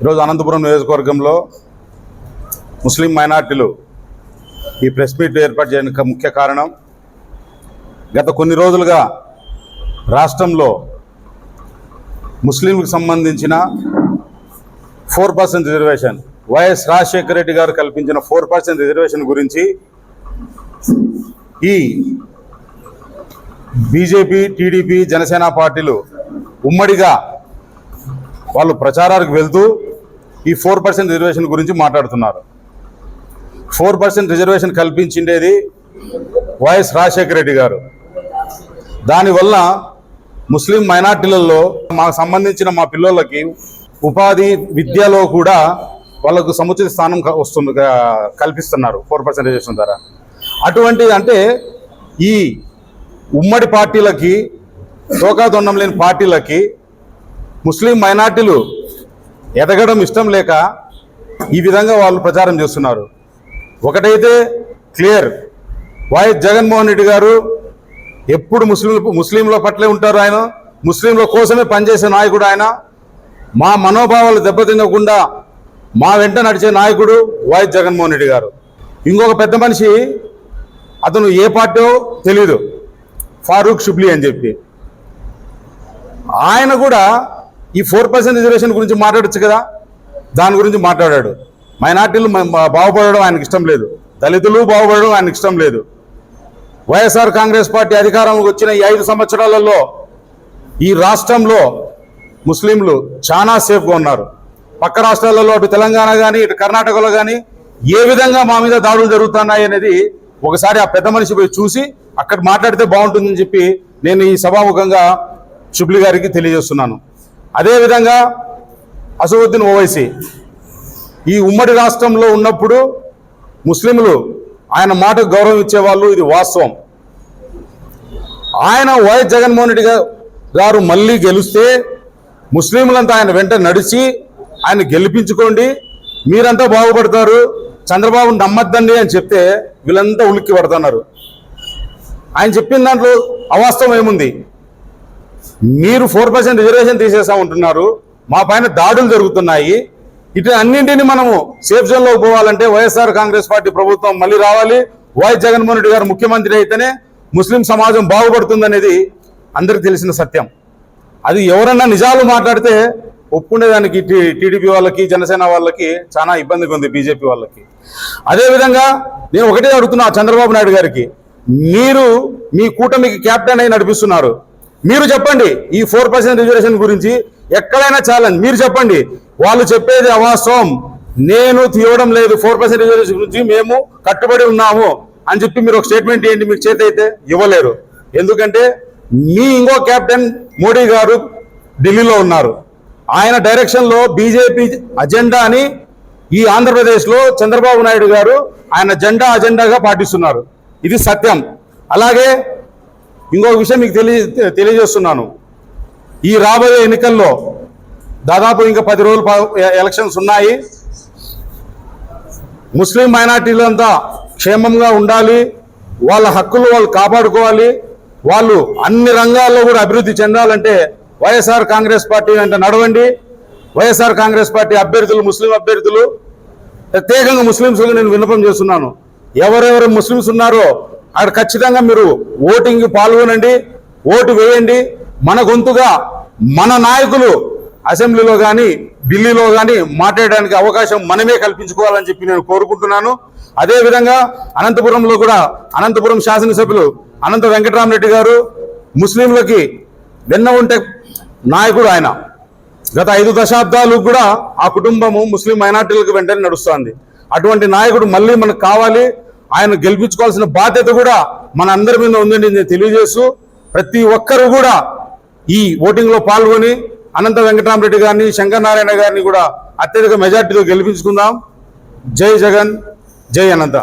ఈరోజు అనంతపురం నియోజకవర్గంలో ముస్లిం మైనార్టీలు ఈ ప్రెస్ మీట్ ఏర్పాటు చేయడానికి ముఖ్య కారణం. గత కొన్ని రోజులుగా రాష్ట్రంలో ముస్లింలకు సంబంధించిన four percent reservation YS Rajasekhara Reddy garu కల్పించిన ఫోర్ పర్సెంట్ రిజర్వేషన్ గురించి ఈ బీజేపీ టీడీపీ జనసేన పార్టీలు ఉమ్మడిగా వాళ్ళు ప్రచారానికి వెళ్తూ ఈ ఫోర్ పర్సెంట్ రిజర్వేషన్ గురించి మాట్లాడుతున్నారు. ఫోర్ పర్సెంట్ రిజర్వేషన్ కల్పించిండేది వైఎస్ రాజశేఖర రెడ్డి గారు. దానివల్ల ముస్లిం మైనార్టీలలో మాకు సంబంధించిన మా పిల్లలకి ఉపాధి విద్యలో కూడా వాళ్ళకు సముచిత స్థానం వస్తుంది కల్పిస్తున్నారు ఫోర్ పర్సెంట్ రిజర్వేషన్ ద్వారా. అటువంటి అంటే ఈ ఉమ్మడి పార్టీలకి తోకాదొండం లేని పార్టీలకి ముస్లిం మైనార్టీలు ఎదగడం ఇష్టం లేక ఈ విధంగా వాళ్ళు ప్రచారం చేస్తున్నారు. ఒకటైతే క్లియర్. వైఎస్ జగన్మోహన్ రెడ్డి గారు ఎప్పుడు ముస్లింల ముస్లింల పట్లే ఉంటారు ఆయన. ముస్లింల కోసమే పనిచేసే నాయకుడు ఆయన. మా మనోభావాలు దెబ్బతినకుండా మా వెంట నడిచే నాయకుడు వైఎస్ జగన్మోహన్ రెడ్డి గారు. ఇంకొక పెద్ద మనిషి అతను ఏ పార్టీ తెలీదు. ఫారూక్ షుబ్లీ అని చెప్పి. ఆయన కూడా ఈ ఫోర్ పర్సెంట్ రిజర్వేషన్ గురించి మాట్లాడచ్చు కదా? దాని గురించి మాట్లాడాడు. మైనార్టీలు బాగుపడడం ఆయనకి ఇష్టం లేదు. దళితులు బాగుపడడం ఆయనకి ఇష్టం లేదు. వైఎస్ఆర్ కాంగ్రెస్ పార్టీ అధికారంలోకి వచ్చిన ఈ ఐదు సంవత్సరాలలో ఈ రాష్ట్రంలో ముస్లింలు చాలా సేఫ్గా ఉన్నారు. పక్క రాష్ట్రాలలో అటు తెలంగాణ కానీ ఇటు కర్ణాటకలో కానీ ఏ విధంగా మా మీద దాడులు జరుగుతున్నాయి అనేది ఒకసారి ఆ పెద్ద మనిషి పోయి చూసి అక్కడ మాట్లాడితే బాగుంటుందని చెప్పి నేను ఈ సభాముఖంగా షుబ్లి గారికి తెలియజేస్తున్నాను. అదేవిధంగా అసదుద్దీన్ ఓవైసీ ఈ ఉమ్మడి రాష్ట్రంలో ఉన్నప్పుడు ముస్లింలు ఆయన మాటకు గౌరవం ఇచ్చేవాళ్ళు ఇది వాస్తవం. ఆయన వైఎస్ జగన్మోహన్ రెడ్డి గారు మళ్ళీ గెలిస్తే ముస్లింలంతా ఆయన వెంట నడిచి ఆయన గెలిపించుకోండి మీరంతా బాగుపడతారు చంద్రబాబు నమ్మద్దండి అని చెప్తే వీళ్ళంతా ఉలిక్కి పడుతున్నారు. ఆయన చెప్పిన దాంట్లో అవాస్తవం ఏముంది? మీరు ఫోర్ పర్సెంట్ రిజర్వేషన్ తీసేస్తా ఉంటున్నారు. మా పైన దాడులు జరుగుతున్నాయి. ఇటు అన్నింటినీ మనము సేఫ్ జోన్లోకి పోవాలంటే వైఎస్ఆర్ కాంగ్రెస్ పార్టీ ప్రభుత్వం మళ్ళీ రావాలి. వైఎస్ జగన్మోహన్ రెడ్డి గారు ముఖ్యమంత్రి అయితేనే ముస్లిం సమాజం బాగుపడుతుందనేది అందరికీ తెలిసిన సత్యం. అది ఎవరన్నా నిజాలు మాట్లాడితే ఒప్పుకునేదానికి టీడీపీ వాళ్ళకి జనసేన వాళ్ళకి చాలా ఇబ్బందిగా ఉంది బీజేపీ వాళ్ళకి. అదేవిధంగా నేను ఒకటే అడుగుతున్నా చంద్రబాబు నాయుడు గారికి. మీరు మీ కూటమికి క్యాప్టెన్ అయి నడిపిస్తున్నారు. మీరు చెప్పండి ఈ ఫోర్ పర్సెంట్ రిజర్వేషన్ గురించి ఎక్కడైనా ఛాలెంజ్. మీరు చెప్పండి. వాళ్ళు చెప్పేది అవాస్తవం. నేను తీయడం లేదు. ఫోర్ పర్సెంట్ రిజర్వేషన్ గురించి మేము కట్టుబడి ఉన్నాము అని చెప్పి మీరు ఒక స్టేట్మెంట్ ఏంటి మీకు చేతి అయితే ఇవ్వలేరు. ఎందుకంటే మీ ఇంకో కెప్టెన్ మోడీ గారు ఢిల్లీలో ఉన్నారు. ఆయన డైరెక్షన్లో బీజేపీ అజెండాని ఈ ఆంధ్రప్రదేశ్లో చంద్రబాబు నాయుడు గారు ఆయన జెండా అజెండాగా పాటిస్తున్నారు. ఇది సత్యం. అలాగే ఇంకొక విషయం మీకు తెలియ తెలియజేస్తున్నాను. ఈ రాబోయే ఎన్నికల్లో దాదాపు ఇంకా పది రోజులు పా- ఎలక్షన్స్ ఉన్నాయి. ముస్లిం మైనార్టీలంతా క్షేమంగా ఉండాలి. వాళ్ళ హక్కులు వాళ్ళు కాపాడుకోవాలి. వాళ్ళు అన్ని రంగాల్లో కూడా అభివృద్ధి చెందాలంటే వైఎస్ఆర్ కాంగ్రెస్ పార్టీ అంటే నడవండి. వైఎస్ఆర్ కాంగ్రెస్ పార్టీ అభ్యర్థులు ముస్లిం అభ్యర్థులు. ప్రత్యేకంగా ముస్లింస్కి నేను విన్నపం చేస్తున్నాను. ఎవరెవరు ముస్లిమ్స్ ఉన్నారో అక్కడ ఖచ్చితంగా మీరు ఓటింగ్ పాల్గొనండి ఓటు వేయండి. మన గొంతుగా మన నాయకులు అసెంబ్లీలో కానీ ఢిల్లీలో కానీ మాట్లాడడానికి అవకాశం మనమే కల్పించుకోవాలని చెప్పి నేను కోరుకుంటున్నాను. అదేవిధంగా అనంతపురంలో కూడా అనంతపురం శాసనసభ్యులు అనంత వెంకటరామరెడ్డి గారు ముస్లింలకి వెన్న ఉంటే నాయకుడు ఆయన. గత ఐదు దశాబ్దాలు కూడా ఆ కుటుంబము ముస్లిం మైనార్టీలకు వెంటనే నడుస్తోంది. అటువంటి నాయకుడు మళ్ళీ మనకు కావాలి. ఆయన గెలిపించుకోవాల్సిన బాధ్యత కూడా మన అందరి మీద ఉందని నేను తెలియజేస్తూ ప్రతి ఒక్కరు కూడా ఈ ఓటింగ్లో పాల్గొని అనంత వెంకటరామరెడ్డి గారిని శంకర్ నారాయణ గారిని కూడా అత్యధిక మెజార్టీతో గెలిపించుకుందాం. జై జగన్ జై అనంత.